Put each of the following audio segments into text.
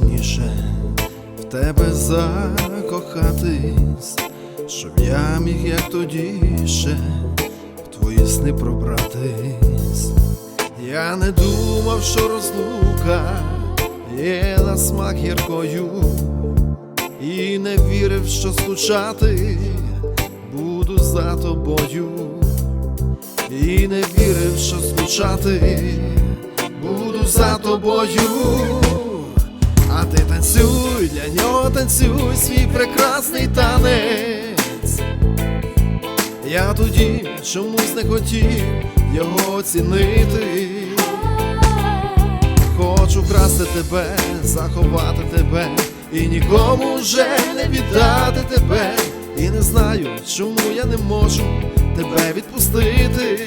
раніше в тебе закохатись, щоб я міг, як тоді ще в твої сни пробратись. Я не думав, що розлука є на смак гіркою, і не вірив, що скучати буду за тобою, і не вірив, що скучати буду за тобою. Ти танцюй, для нього танцюй свій прекрасний танець. Я тоді чомусь не хотів його оцінити. Хочу красти тебе, заховати тебе і нікому вже не віддати тебе. І не знаю, чому я не можу тебе відпустити.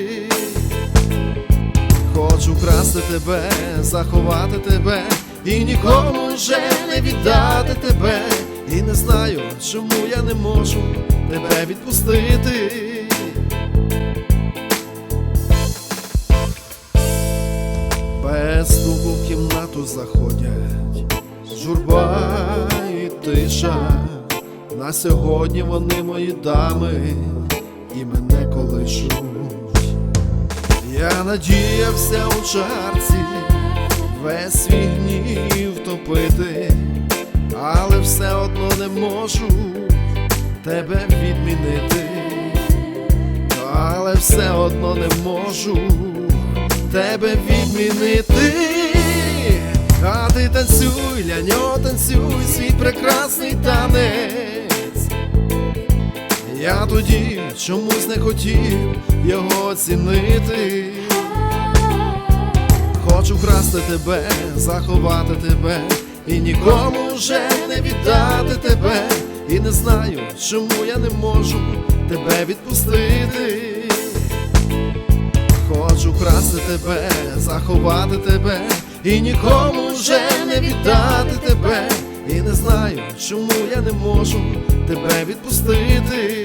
Хочу красти тебе, заховати тебе і нікому вже не віддати тебе. І не знаю, чому я не можу тебе відпустити. Без стуку в кімнату заходять журба і тиша. На сьогодні вони мої дами і мене колишуть. Я надіявся у чарці весь свій гнів втопити, але все одно не можу тебе відмінити, але все одно не можу тебе відмінити. А ти танцюй, для нього танцюй свій прекрасний танець. Я тоді чомусь не хотів його оцінити. Хочу красти тебе, заховати тебе і нікому вже не віддати тебе. І не знаю, чому я не можу тебе відпустити. Хочу красти тебе, заховати тебе і нікому вже не віддати тебе. І не знаю, чому я не можу тебе відпустити.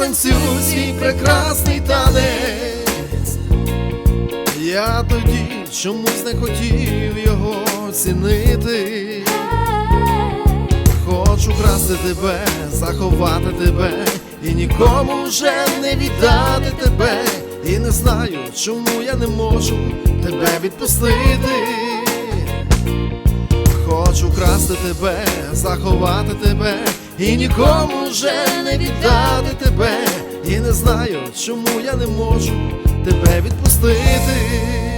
Танцюй свій прекрасний танець. Я тоді чомусь не хотів його оцінити. Хочу красти тебе, заховати тебе і нікому вже не віддати тебе. І не знаю, чому я не можу тебе відпустити. Хочу красти тебе, заховати тебе і нікому вже не віддати тебе. І не знаю, чому я не можу тебе відпустити.